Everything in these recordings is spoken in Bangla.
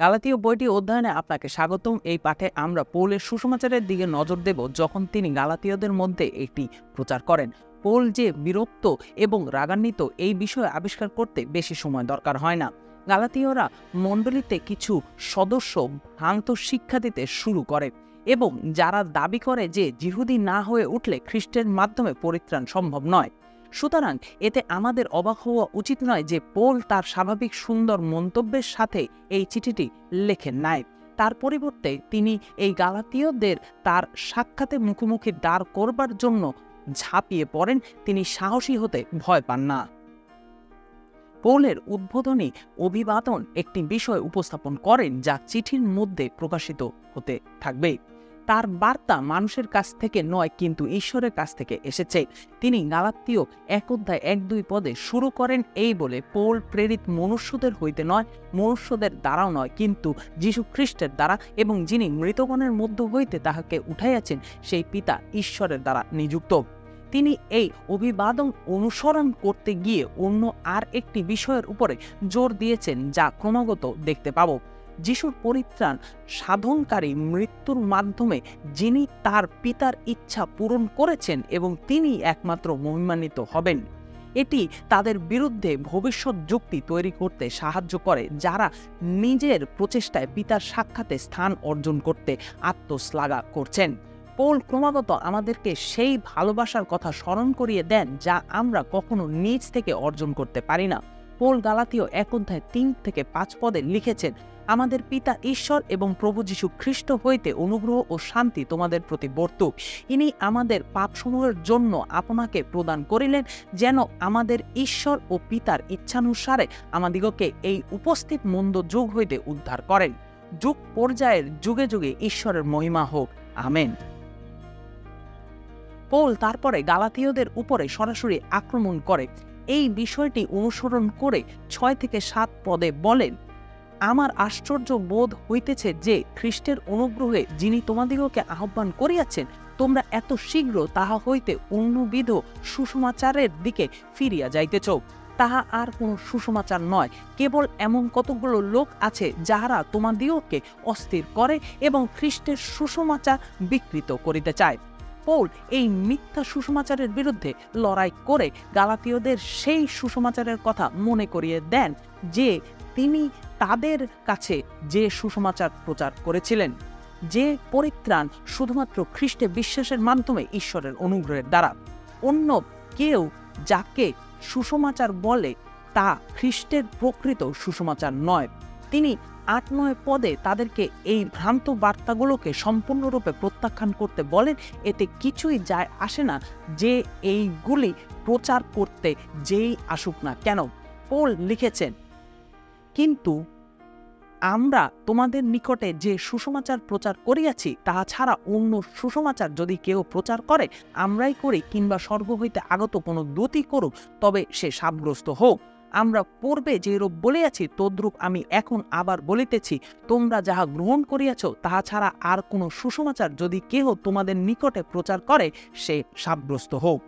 গালাতীয় বইটি অধ্যয়নে আপনাকে স্বাগতম। এই পাঠে আমরা পৌলের সুসমাচারের দিকে নজর দেব যখন তিনি গালাতীয়দের মধ্যে একটি প্রচার করেন। পৌল যে বিরক্ত এবং রাগান্বিত এই বিষয়ে আবিষ্কার করতে বেশি সময় দরকার হয় না। গালাতীয়রা মণ্ডলীতে কিছু সদস্য ভ্রান্ত শিক্ষা দিতে শুরু করে এবং যারা দাবি করে যে জিহুদি না হয়ে উঠলে খ্রিস্টের মাধ্যমে পরিত্রাণ সম্ভব নয়। সুতরাং এতে আমাদের অবাক হওয়া উচিত নয় যে পোল তার স্বাভাবিক সুন্দর মন্তব্যের সাথে এই চিঠিটি লেখেন নাই। তার পরিবর্তে তিনি এই গালাতীয়দের তার সাক্ষাতে মুখোমুখি দাঁড় করবার জন্য ঝাঁপিয়ে পড়েন, তিনি সাহসী হতে ভয় পান না। পৌলের উদ্বোধনী অভিবাদন একটি বিষয় উপস্থাপন করেন যা চিঠির মধ্যে প্রকাশিত হতে থাকবে। তার বার্তা মানুষের কাছ থেকে নয়, কিন্তু ঈশ্বরের কাছ থেকে এসেছে। তিনি গালাত্তীয় এক অধ্যায় এক দুই পদে শুরু করেন এই বলে, পৌল প্রেরিত মনুষ্যদের হইতে নয়, মনুষ্যদের দ্বারাও নয়, কিন্তু যীশু খ্রিস্টের দ্বারা এবং যিনি মৃতগণের মধ্য হইতে তাহাকে উঠাইয়াছেন, সেই পিতা ঈশ্বরের দ্বারা নিযুক্ত। তিনি এই অভিবাদন অনুসরণ করতে গিয়ে অন্য আর একটি বিষয়ের উপরে জোর দিয়েছেন, যা ক্রমাগত দেখতে পাবো। যিশুর পরিত্রাণ সাধনকারী মৃত্যুর মাধ্যমে যিনি তার পিতার ইচ্ছা পূরণ করেছেন এবং তিনি একমাত্র মহিমান্বিত হবেন। এটি তাদের বিরুদ্ধে ভবিষ্যৎ যুক্তি তৈরি করতে সাহায্য করে, যারা নিজের প্রচেষ্টায় পিতার সাক্ষাতে স্থান অর্জন করতে আত্মশ্লাঘা করছেন। পৌল ক্রমাগত আমাদেরকে সেই ভালোবাসার কথা স্মরণ করিয়ে দেন, যা আমরা কখনো নিজ থেকে অর্জন করতে পারি না। পৌল গালাতীয় এক অধ্যায় তিন থেকে পাঁচ পদে লিখেছেন, আমাদের পিতা ঈশ্বর এবং প্রভু যীশু খ্রিস্ট হইতে অনুগ্রহ ও শান্তি তোমাদের প্রতি বর্তুক। ইনি আমাদের পাপসমূহের জন্য আপনাকে প্রদান করিলেন যেন আমাদের ঈশ্বর ও পিতার ইচ্ছানুসারে আমাদিগকে এই উপস্থিত মন্দ যুগ হইতে উদ্ধার করেন। যুগ পর্যায়ের যুগে যুগে ঈশ্বরের মহিমা হোক। আমেন। পোল তারপরে গালাতীয়দের উপরে সরাসরি আক্রমণ করে। এই বিষয়টি অনুসরণ করে ছয় থেকে সাত পদে বলেন, আমার আশ্চর্য বোধ হইতেছে যে খ্রিস্টের অনুগ্রহে যিনি তোমাদিগকে আহ্বান করিয়াছেন, তোমরা এত শীঘ্র তাহা হইতে অন্যবিধ সুষমাচারের দিকে ফিরিয়া যাইতেছ। তাহা আর কোনো সুসমাচার নয়, কেবল এমন কতগুলো লোক আছে যাহারা তোমাদিগকে অস্থির করে এবং খ্রিস্টের সুসমাচার বিকৃত করিতে চায়। পৌল এই মিথ্যা সুসমাচারের বিরুদ্ধে লড়াই করে গালাতীয়দের সেই সুসমাচারের কথা মনে করিয়ে দেন যে তিনি তাদের কাছে যে সুসমাচার প্রচার করেছিলেন, যে পরিত্রাণ শুধুমাত্র খ্রিস্টে বিশ্বাসের মাধ্যমে ঈশ্বরের অনুগ্রহের দ্বারা। অন্য কেউ যাকে সুসমাচার বলে তা খ্রিস্টের প্রকৃত সুসমাচার নয়। তিনি আট নয় পদে তাদেরকে এই ভ্রান্ত বার্তাগুলোকে সম্পূর্ণরূপে প্রত্যাখ্যান করতে বলেন, এতে কিছুই যায় আসে না যে এইগুলি প্রচার করতে যেই আসুক না কেন। পোল লিখেছেন, কিন্তু আমরা তোমাদের নিকটে যে সুসমাচার প্রচার করিয়াছি, তাহা ছাড়া অন্য সুসমাচার যদি কেউ প্রচার করে, আমরাই করি কিংবা স্বর্গ হইতে আগত কোনো দূতই করুক, তবে সে সাবগ্রস্ত হোক। আমরা পূর্বে যেরূপ বলিয়াছি, তদ্রূপ আমি এখন আবার বলিতেছি, তোমরা যাহা গ্রহণ করিয়াছ, তাহা ছাড়া আর কোনো সুসমাচার যদি কেহ তোমাদের নিকটে প্রচার করে, সে সাব্যস্ত হোক।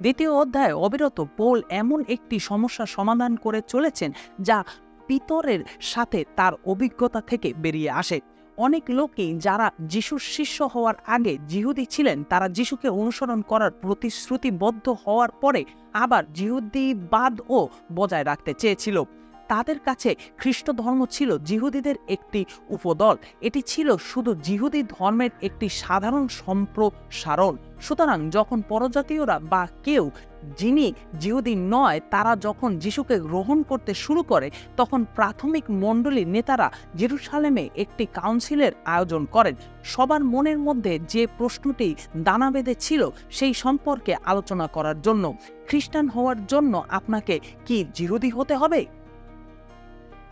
দ্বিতীয় অধ্যায়ে অবিরত পোল এমন একটি সমস্যা সমাধান করে চলেছেন, যা পিতরের সাথে তার অভিজ্ঞতা থেকে বেরিয়ে আসে। অনেক লোকই যারা যিশুর শিষ্য হওয়ার আগে জিহুদি ছিলেন, তারা যিশুকে অনুসরণ করার প্রতিশ্রুতিবদ্ধ হওয়ার পরে আবার জিহুদিবাদও বজায় রাখতে চেয়েছিল। তাদের কাছে খ্রিস্ট ধর্ম ছিল জিহুদিদের একটি উপদল। এটি ছিল শুধু জিহুদি ধর্মের একটি সাধারণ সম্প্রসারণ। সুতরাং যখন পরজাতীয়রা বা কেউ যিনি জিহুদি নয়, তারা যখন যিশুকে গ্রহণ করতে শুরু করে, তখন প্রাথমিক মণ্ডলীর নেতারা জেরুসালেমে একটি কাউন্সিলের আয়োজন করেন। সবার মনের মধ্যে যে প্রশ্নটি দানা ছিল, সেই সম্পর্কে আলোচনা করার জন্য। খ্রিস্টান হওয়ার জন্য আপনাকে কি জিহুদি হতে হবে?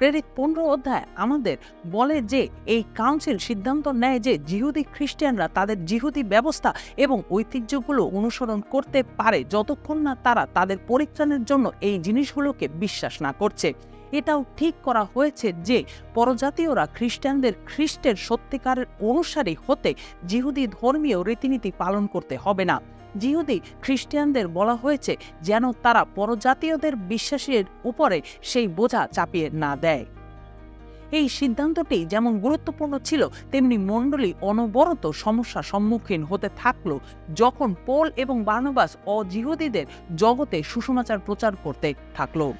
প্রেরিত পনেরো অধ্যায় আমাদের বলে যে, এই কাউন্সিল সিদ্ধান্ত নেয় যে, জিহুদি খ্রিস্টানরা তাদের জিহুদি ব্যবস্থা এবং ঐতিহ্যগুলো অনুসরণ করতে পারে যতক্ষণ না তারা তাদের পরিত্রাণের জন্য এই জিনিসগুলোকে বিশ্বাস না করছে। এটাও ঠিক করা হয়েছে যে, পরজাতীয়রা খ্রিস্টানদের খ্রিস্টের সত্যিকারের অনুসারী হতে জিহুদি ধর্মীয় রীতিনীতি পালন করতে হবে না। জিহুদি খ্রিস্টানদের বলা হয়েছে যেন তারা পরজাতীয়দের বিশ্বাসের উপরে সেই বোঝা চাপিয়ে না দেয়। এই সিদ্ধান্তটি যেমন গুরুত্বপূর্ণ ছিল, তেমনি মণ্ডলী অনবরত সমস্যা সম্মুখীন হতে থাকল যখন পোল এবং বার্নবাস অজিহুদীদের জগতে সুষমাচার প্রচার করতে থাকল।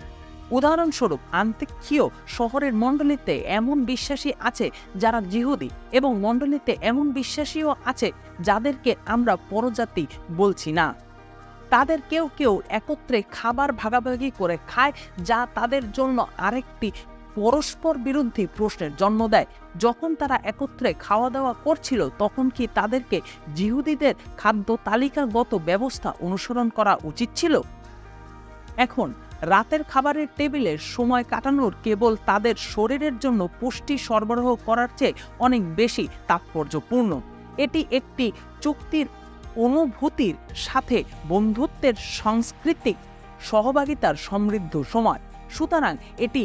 উদাহরণস্বরূপ, আন্তিক্ষীয় শহরের মণ্ডলীতে এমন বিশ্বাসী আছে যারা জিহুদি এবং মণ্ডলীতে এমন বিশ্বাসীও আছে যাদেরকে আমরা পরজাতি বলছি না। তাদের কেউ কেউ একত্রে খাবার ভাগাভাগি করে খায় যা তাদের জন্য আরেকটি পরস্পর বিরোধী প্রশ্নের জন্ম দেয়। যখন তারা একত্রে খাওয়া দাওয়া করছিল, তখন কি তাদেরকে জিহুদিদের খাদ্য তালিকাগত ব্যবস্থা অনুসরণ করা উচিত ছিল? এখন রাতের খাবারের টেবিলে সময় কাটানোর কেবল তাদের শরীরের জন্য পুষ্টি সরবরাহ করার চেয়ে অনেক বেশি তাৎপর্যপূর্ণ। এটি একটি চুক্তির অনুভূতির সাথে বন্ধুত্বের সাংস্কৃতিক সহভাগিতার সমৃদ্ধ সময়। সুতরাং এটি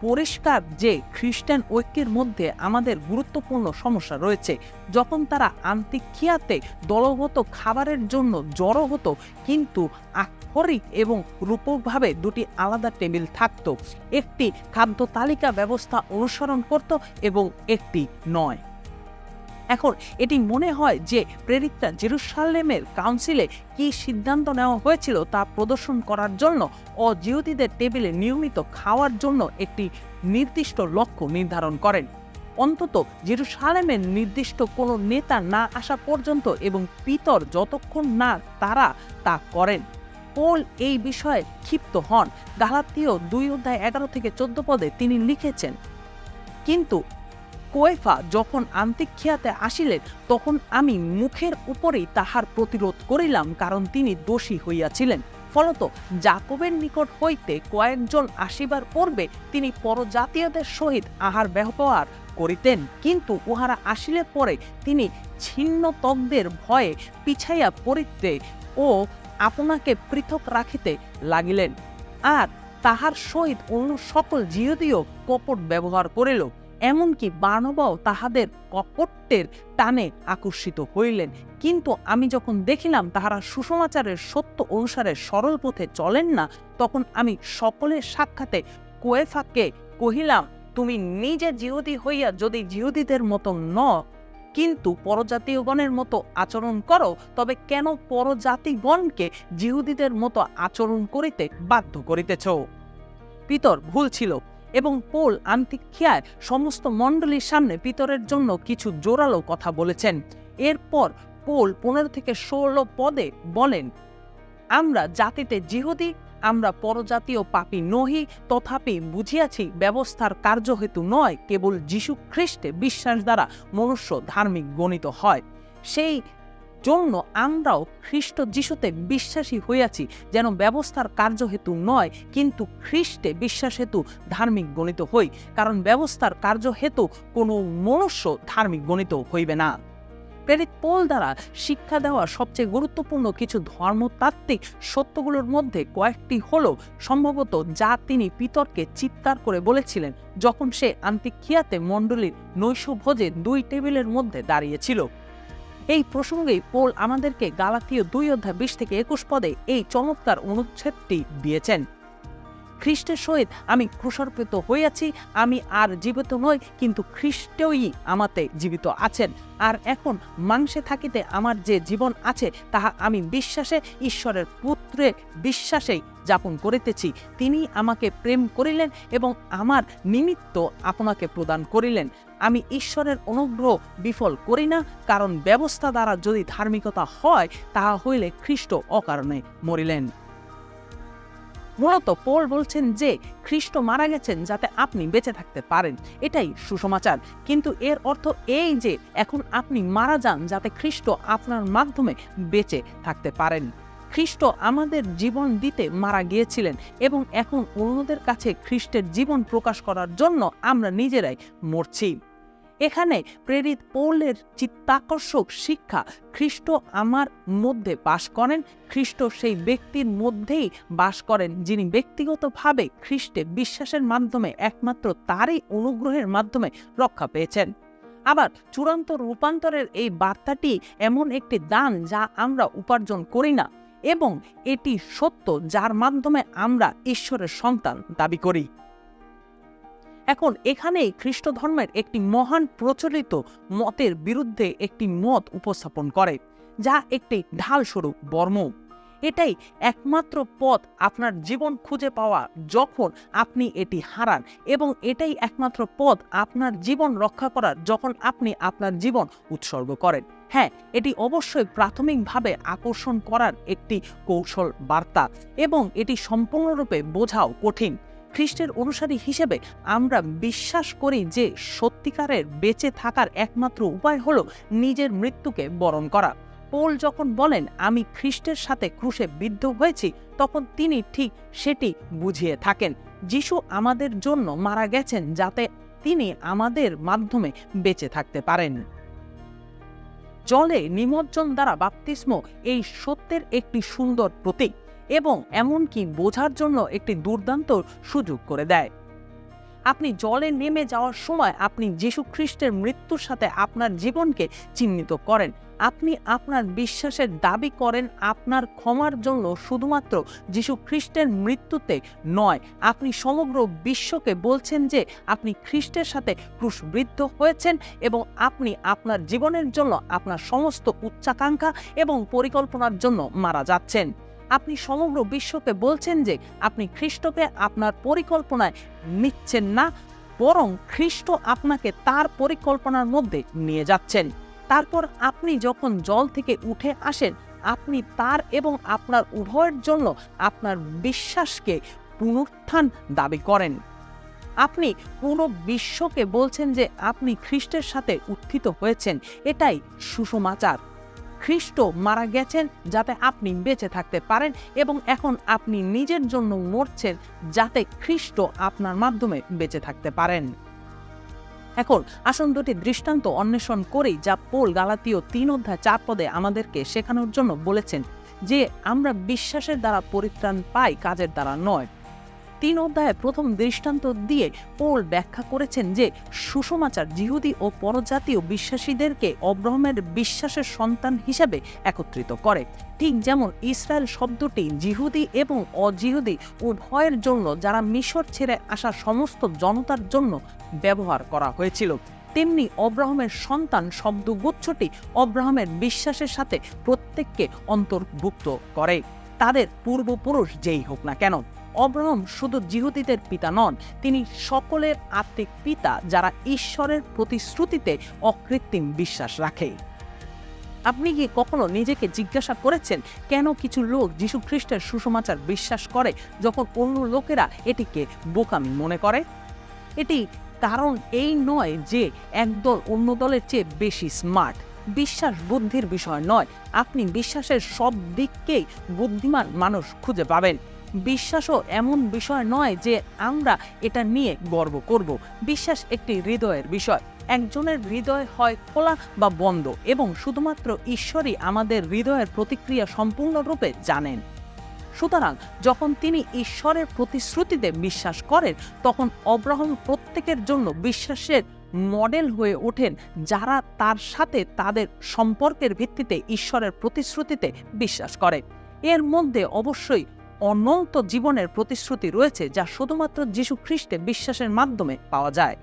পরিষ্কার যে খ্রিস্টান ঐক্যের মধ্যে আমাদের গুরুত্বপূর্ণ সমস্যা রয়েছে। যখন তারা আন্তিক্ষিয়াতে দলগত খাবারের জন্য জড়ো হতো, কিন্তু আক্ষরিক এবং রূপকভাবে দুটি আলাদা টেবিল থাকত। একটি খাদ্য তালিকা ব্যবস্থা অনুসরণ করত এবং একটি নয়। এখন এটি মনে হয় যে প্রেরিতরা জেরুসালেমের কাউন্সিলে কি সিদ্ধান্ত নেওয়া হয়েছিল তা প্রদর্শন করার জন্য অজিহতিদের টেবিলে নিয়মিত খাওয়ার জন্য একটি নির্দিষ্ট লক্ষ্য নির্ধারণ করেন। অন্তত জেরুসালেমের নির্দিষ্ট কোনো নেতা না আসা পর্যন্ত এবং পিতর যতক্ষণ না তারা তা করেন। পোল এই বিষয়ে ক্ষিপ্ত হন। গালাতীয় দুই অধ্যায় এগারো থেকে চোদ্দ পদে তিনি লিখেছেন, কিন্তু কোয়েফা যখন আন্তিক্ষিয়াতে আসিলেন, তখন আমি মুখের উপরেই তাহার প্রতিরোধ করিলাম, কারণ তিনি দোষী হইয়াছিলেন। ফলত জাকবের নিকট হইতে কয়েকজন আসিবার পূর্বে তিনি পরজাতীয়দের সহিত আহার ব্যবহার করিতেন, কিন্তু উহারা আসিলে পরে তিনি ছিন্ন তকদের ভয়ে পিছাইয়া পড়িতে ও আপনাকে পৃথক রাখিতে লাগিলেন। আর তাহার সহিত অন্য সকল জিহদীয় কপট ব্যবহার করিল। এমনকি বানবাও তাহাদের কপট্যের টানে আকর্ষিত হইলেন। কিন্তু আমি যখন দেখিলাম তাহারা সুসমাচারের সত্য অনুসারে সরল পথে চলেন না, তখন আমি সকলের সাক্ষাতে কোয়েফাকে কহিলাম, তুমি নিজে জিহুদি হইয়া যদি জিহুদিদের মতো ন কিন্তু পরজাতীয়গণের মতো আচরণ করো, তবে কেন পরজাতিগণকে জিহুদিদের মতো আচরণ করিতে বাধ্য করিতেছ? পিতর, ভুল ছিল। এবং পোল আন্তিক্ষিয়ায় সমস্ত মণ্ডলীর সামনে পিতরের জন্য কিছু জোরালো কথা বলেছেন। এরপর পোল পনেরো থেকে ষোলো পদে বলেন, আমরা জাতিতে জিহুদি, আমরা পরজাতীয় পাপী নহি, তথাপি বুঝিয়াছি ব্যবস্থার কার্যহেতু নয়, কেবল যীশু খ্রিস্টে বিশ্বাস দ্বারা মনুষ্য ধার্মিক গণিত হয়। সেই জন্য আমরাও খ্রিস্ট যিশুতে বিশ্বাসী হইয়াছি, যেন ব্যবস্থার কার্যহেতু নয়, কিন্তু খ্রিস্টে বিশ্বাস হেতু ধার্মিক গণিত হই, কারণ ব্যবস্থার কার্যহেতু কোনো মনুষ্য ধার্মিক গণিত হইবে না। প্রেরিত পোল দ্বারা শিক্ষা দেওয়া সবচেয়ে গুরুত্বপূর্ণ কিছু ধর্মতাত্ত্বিক সত্যগুলোর মধ্যে কয়েকটি হল, সম্ভবত যা তিনি পিতরকে চিৎকার করে বলেছিলেন যখন সে আন্তিক্ষিয়াতে মণ্ডলীর নৈশভোজে দুই টেবিলের মধ্যে দাঁড়িয়েছিল। এই প্রসঙ্গেই পোল আমাদেরকে গালাতীয় দুই অধ্যায় বিশ থেকে একুশ পদে এই চমৎকার অনুচ্ছেদটি দিয়েছেন। খ্রিস্টের সহিত আমি ক্রুশর্পিত হইয়াছি আমি আর জীবিত নই, কিন্তু খ্রিস্টই আমাতে জীবিত আছেন। আর এখন মাংসে থাকিতে আমার যে জীবন আছে, তাহা আমি বিশ্বাসে ঈশ্বরের পুত্রে বিশ্বাসেই যাপন করিতেছি। তিনি আমাকে প্রেম করিলেন এবং আমার নিমিত্ত আপনাকে প্রদান করিলেন। আমি ঈশ্বরের অনুগ্রহ বিফল করি না, কারণ ব্যবস্থা দ্বারা যদি ধার্মিকতা হয়, তাহা হইলে খ্রিস্ট অকারণে মরিলেন। মূলত পোল বলছেন যে খ্রিস্ট মারা গেছেন যাতে আপনি বেঁচে থাকতে পারেন। এটাই সুসমাচার। কিন্তু এর অর্থ এই যে এখন আপনি মারা যান যাতে খ্রিস্ট আপনার মাধ্যমে বেঁচে থাকতে পারেন। খ্রিস্ট আমাদের জীবন দিতে মারা গিয়েছিলেন এবং এখন অন্যদের কাছে খ্রিস্টের জীবন প্রকাশ করার জন্য আমরা নিজেরাই মরছি। এখানে প্রেরিত পৌলের চিত্তাকর্ষক শিক্ষা খ্রিস্ট আমার মধ্যে বাস করেন। খ্রিস্ট সেই ব্যক্তির মধ্যেই বাস করেন, যিনি ব্যক্তিগতভাবে খ্রিস্টে বিশ্বাসের মাধ্যমে একমাত্র তারই অনুগ্রহের মাধ্যমে রক্ষা পেয়েছেন। আবার চূড়ান্ত রূপান্তরের এই বার্তাটি এমন একটি দান যা আমরা উপার্জন করি না এবং এটি সত্য যার মাধ্যমে আমরা ঈশ্বরের সন্তান দাবি করি। এখন এখানেই খ্রিস্ট ধর্মের একটি মহান প্রচলিত মতের বিরুদ্ধে একটি মত উপস্থাপন করে, যা একটি ঢালস্বরূপ বর্ম। এটাই একমাত্র পথ আপনার জীবন খুঁজে পাওয়া যখন আপনি এটি হারান, এবং এটাই একমাত্র পথ আপনার জীবন রক্ষা করার যখন আপনি আপনার জীবন উৎসর্গ করেন। হ্যাঁ এটি অবশ্যই প্রাথমিকভাবে আকর্ষণ করার একটি কৌশল বার্তা, এবং এটি সম্পূর্ণরূপে বোঝাও কঠিন। খ্রিস্টের অনুসারী হিসেবে আমরা বিশ্বাস করি যে সত্যিকারের বেঁচে থাকার একমাত্র উপায় হলো নিজের মৃত্যুকে বরণ করা। পোল যখন বলেন, আমি খ্রিস্টের সাথে ক্রুশে বিদ্ধ হয়েছি, তখন তিনি ঠিক সেটি বুঝিয়ে থাকেন। যিশু আমাদের জন্য মারা গেছেন যাতে তিনি আমাদের মাধ্যমে বেঁচে থাকতে পারেন। জলে নিমজ্জন দ্বারা বাপ্তিস্ম এই সত্যের একটি সুন্দর প্রতীক। এবং এমনকি বোঝার জন্য একটি দুর্দান্ত সুযোগ করে দেয়। আপনি জলে নেমে যাওয়ার সময় আপনি যীশু খ্রিস্টের মৃত্যুর সাথে আপনার জীবনকে চিহ্নিত করেন। আপনি আপনার বিশ্বাসের দাবি করেন আপনার ক্ষমার জন্য শুধুমাত্র যীশু খ্রিস্টের মৃত্যুতে নয়। আপনি সমগ্র বিশ্বকে বলছেন যে আপনি খ্রিস্টের সাথে ক্রুশবৃদ্ধ হয়েছেন এবং আপনি আপনার জীবনের জন্য আপনার সমস্ত উচ্চাকাঙ্ক্ষা এবং পরিকল্পনার জন্য মারা যাচ্ছেন। আপনি সমগ্র বিশ্বকে বলছেন যে আপনি খ্রিস্টকে আপনার পরিকল্পনায় নিচ্ছেন না, বরং খ্রিস্ট আপনাকে তার পরিকল্পনার মধ্যে নিয়ে যাচ্ছেন। তারপর আপনি যখন জল থেকে উঠে আসেন, আপনি তার এবং আপনার উভয়ের জন্য আপনার বিশ্বাসকে পুনরুত্থান দাবি করেন। আপনি পুরো বিশ্বকে বলছেন যে আপনি খ্রিস্টের সাথে উত্থিত হয়েছেন, এটাই সুসমাচার খ্রিস্ট মারা গেছেন যাতে আপনি বেঁচে থাকতে পারেন এবং এখন আপনি নিজের জন্য মরছেন যাতে খ্রিস্ট আপনার মাধ্যমে বেঁচে থাকতে পারেন। এখন আসুন দুটি দৃষ্টান্ত অন্বেষণ করেই যা পোল গালাতীয় তিন অধ্যায় চার পদে আমাদেরকে শেখানোর জন্য বলেছেন যে আমরা বিশ্বাসের দ্বারা পরিত্রাণ পাই, কাজের দ্বারা নয়। তিন অধ্যায়ে প্রথম দৃষ্টান্ত দিয়ে পোল ব্যাখ্যা করেছেন যে সুষমাচার জিহুদি ও পরজাতীয় বিশ্বাসীদেরকে অব্রাহমের বিশ্বাসের সন্তান হিসেবে একত্রিত করে। ঠিক যেমন ইসরায়েল শব্দটি জিহুদি এবং অজিহুদি উভয়ের জন্য যারা মিশর ছেড়ে আসা সমস্ত জনতার জন্য ব্যবহার করা হয়েছিল, তেমনি অব্রাহমের সন্তান শব্দগুচ্ছটি অব্রাহমের বিশ্বাসের সাথে প্রত্যেককে অন্তর্ভুক্ত করে। তাদের পূর্বপুরুষ যেই হোক না কেন। অব্রাহম শুধু জিহুদিদের পিতা নন, তিনি সকলের আত্মিক পিতা যারা ঈশ্বরের প্রতিশ্রুতিতে অকৃত্রিম বিশ্বাস রাখে। আপনি কি কখনো নিজেকে জিজ্ঞাসা করেছেন কেন কিছু লোক যীশু খ্রিস্টের সুসমাচার বিশ্বাস করে যখন অন্য লোকেরা এটিকে বোকামি মনে করে? এটি কারণ এই নয় যে একদল অন্য দলের চেয়ে বেশি স্মার্ট। বিশ্বাস বুদ্ধির বিষয় নয়। আপনি বিশ্বাসের সব দিককেই বুদ্ধিমান মানুষ খুঁজে পাবেন। বিশ্বাসও এমন বিষয় নয় যে আমরা এটা নিয়ে গর্ব করব। বিশ্বাস একটি হৃদয়ের বিষয়। একজনের হৃদয় হয় খোলা বা বন্ধ এবং শুধুমাত্র ঈশ্বরই আমাদের হৃদয়ের প্রতিক্রিয়া সম্পূর্ণরূপে জানেন। সুতরাং যখন তিনি ঈশ্বরের প্রতিশ্রুতিতে বিশ্বাস করেন, তখন অব্রাহম প্রত্যেকের জন্য বিশ্বাসের মডেল হয়ে ওঠেন যারা তার সাথে তাদের সম্পর্কের ভিত্তিতে ঈশ্বরের প্রতিশ্রুতিতে বিশ্বাস করে। এর মধ্যে অবশ্যই অনন্ত জীবনের প্রতিশ্রুতি রয়েছে যা শুধুমাত্র যীশু খ্রিস্টে বিশ্বাসের মাধ্যমে পাওয়া যায়।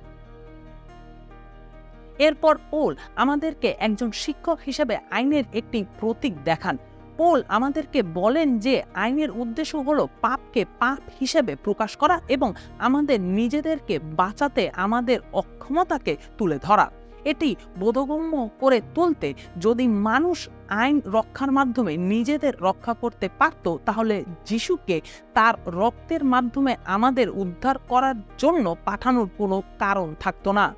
এরপর পোল আমাদেরকে একজন শিক্ষক হিসেবে আইনের একটি প্রতীক দেখান। পোল আমাদেরকে বলেন যে আইনের উদ্দেশ্য হলো পাপকে পাপ হিসেবে প্রকাশ করা এবং আমাদের নিজেদেরকে বাঁচাতে আমাদের অক্ষমতাকে তুলে ধরা। এটি বোধগম্য করে তুলতে যদি মানুষ আইন রক্ষার মাধ্যমে নিজেদের রক্ষা করতে পারত, তাহলে যিশুকে তার রক্তের মাধ্যমে আমাদের উদ্ধার করার জন্য পাঠানোর কোনো কারণ থাকতো না।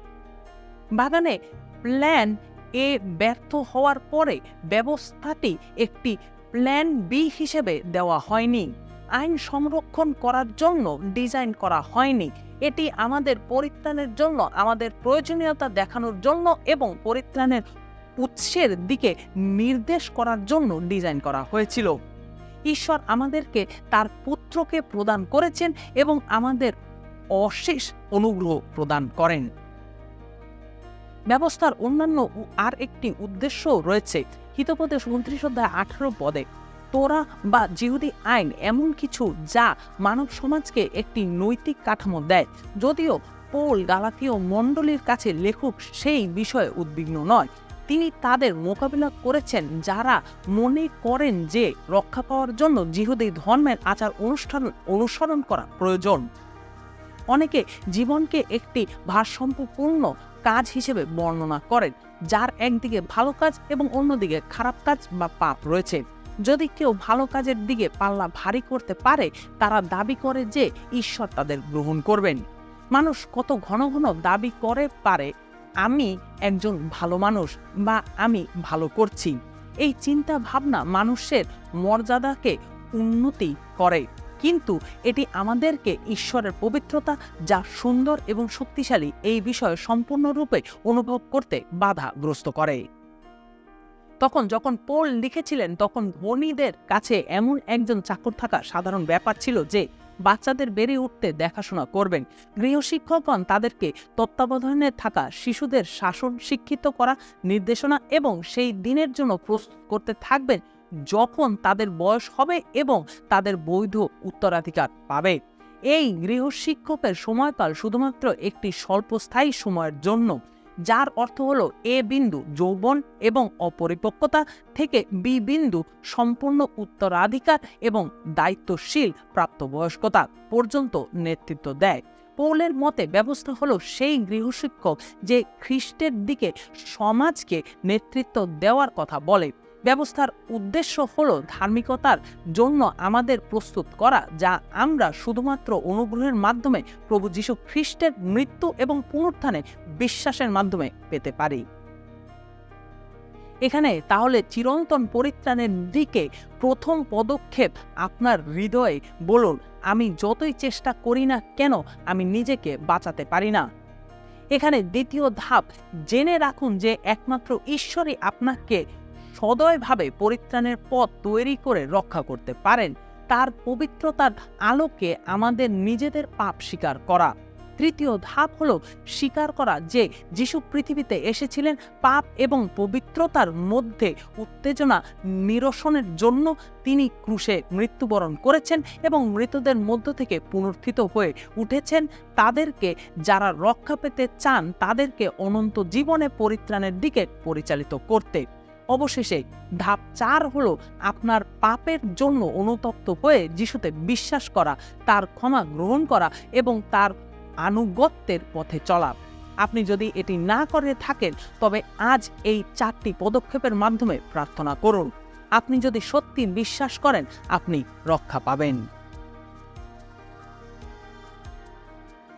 বাগানে প্ল্যান এ ব্যর্থ হওয়ার পরে ব্যবস্থাটি একটি প্ল্যান বি হিসেবে দেওয়া হয়নি। আইন সংরক্ষণ করার জন্য ডিজাইন করা হয়নি। এটি আমাদের পরিত্রাণের জন্য, আমাদের প্রয়োজনীয়তা দেখানোর জন্য এবং পরিত্রাণের উৎসের দিকে নির্দেশ করার জন্য ডিজাইন করা হয়েছিল। ঈশ্বর আমাদেরকে তার পুত্রকে প্রদান করেছেন এবং আমাদের অশেষ অনুগ্রহ প্রদান করেন। ব্যবস্থার অন্যান্য আর একটি উদ্দেশ্যও রয়েছে। হিতপদেশ উনত্রিশ অধ্যায় আঠারো পদে তোরা বা জিহুদি আইন এমন কিছু যা মানব সমাজকে একটি নৈতিক কাঠামো দেয়, যদিও পোল গালাতীয় মণ্ডলীর কাছে লেখক সেই বিষয়ে উদ্বিগ্ন নয়। তিনি তাদের মোকাবিলা করেছেন যারা মনে করেন যে রক্ষা পাওয়ার জন্য জিহুদি ধর্মের আচার অনুষ্ঠান অনুসরণ করা প্রয়োজন। অনেকে জীবনকে একটি ভারসাম্যপূর্ণ কাজ হিসেবে বর্ণনা করেন, যার একদিকে ভালো কাজ এবং অন্যদিকে খারাপ কাজ বা পাপ রয়েছে। যদি কেউ ভালো কাজের দিকে পাল্লা ভারী করতে পারে, তারা দাবি করে যে ঈশ্বর তাদের গ্রহণ করবেন। মানুষ কত ঘন ঘন দাবি করে পারে, আমি একজন ভালো মানুষ বা আমি ভালো করছি। এই চিন্তা ভাবনা মানুষের মর্যাদাকে উন্নতি করে। কিন্তু এটি আমাদেরকে ঈশ্বরের পবিত্রতা, যা সুন্দর এবং শক্তিশালী, এই বিষয়ে সম্পূর্ণরূপে অনুভব করতে বাধাগ্রস্ত করে। তখন যখন পোল লিখেছিলেন, তখন ধনীদের কাছে এমন একজন চাকর থাকা সাধারণ ব্যাপার ছিল যে, বাচ্চাদের বেড়ে উঠতে দেখাশোনা করবেন। গৃহশিক্ষকগণ তাদেরকে তত্ত্বাবধানে থাকা শিশুদের শাসন শিক্ষিত করা, নির্দেশনা এবং সেই দিনের জন্য প্রস্তুত করতে থাকবেন যখন তাদের বয়স হবে এবং তাদের বৈধ উত্তরাধিকার পাবে। এই গৃহশিক্ষকের সময়কাল শুধুমাত্র একটি স্বল্পস্থায়ী সময়ের জন্য। যার অর্থ হলো এ বিন্দু যৌবন এবং অপরিপক্কতা থেকে বি বিন্দু সম্পূর্ণ উত্তরাধিকার এবং দায়িত্বশীল প্রাপ্তবয়স্কতা পর্যন্ত নেতৃত্ব দেয়। পৌলের মতে ব্যবস্থা হলো সেই গৃহশিক্ষক যে খ্রিস্টের দিকে সমাজকে নেতৃত্ব দেওয়ার কথা বলে। ব্যবস্থার উদ্দেশ্য হলো ধার্মিকতার জন্য আমাদের প্রস্তুত করা, যা আমরা শুধুমাত্র অনুগ্রহের মাধ্যমে প্রভু যীশু খ্রিস্টের মৃত্যু এবং পুনরুত্থানে বিশ্বাসের মাধ্যমে পেতে পারি। এখানে তাহলে চিরন্তন পরিত্রাণের দিকে প্রথম পদক্ষেপ আপনার হৃদয়ে, বলুন, আমি যতই চেষ্টা করি না কেন, আমি নিজেকে বাঁচাতে পারি না। এখানে দ্বিতীয় ধাপ, জেনে রাখুন যে একমাত্র ঈশ্বরই আপনাকে সদয়ভাবে পরিত্রাণের পথ তৈরি করে রক্ষা করতে পারেন। তার পবিত্রতার আলোকে আমাদের নিজেদের পাপ স্বীকার করা। তৃতীয় ধাপ হলো স্বীকার করা যে যিশু পৃথিবীতে এসেছিলেন পাপ এবং পবিত্রতার মধ্যে উত্তেজনা নিরসনের জন্য তিনি ক্রুশে মৃত্যুবরণ করেছেন এবং মৃতদের মধ্য থেকে পুনর্থিত হয়ে উঠেছেন। তাদেরকে যারা রক্ষা পেতে চান তাদেরকে অনন্ত জীবনে পরিত্রাণের দিকে পরিচালিত করতে অবশেষে ধাপ চার হলো আপনার পাপের জন্য অনুতপ্ত হয়ে যিশুতে বিশ্বাস করা, তার ক্ষমা গ্রহণ করা এবং তার আনুগত্যের পথে চলা। আপনি যদি এটি না করে থাকেন, তবে আজ এই চারটি পদক্ষেপের মাধ্যমে প্রার্থনা করুন। আপনি যদি সত্যি বিশ্বাস করেন, আপনি রক্ষা পাবেন।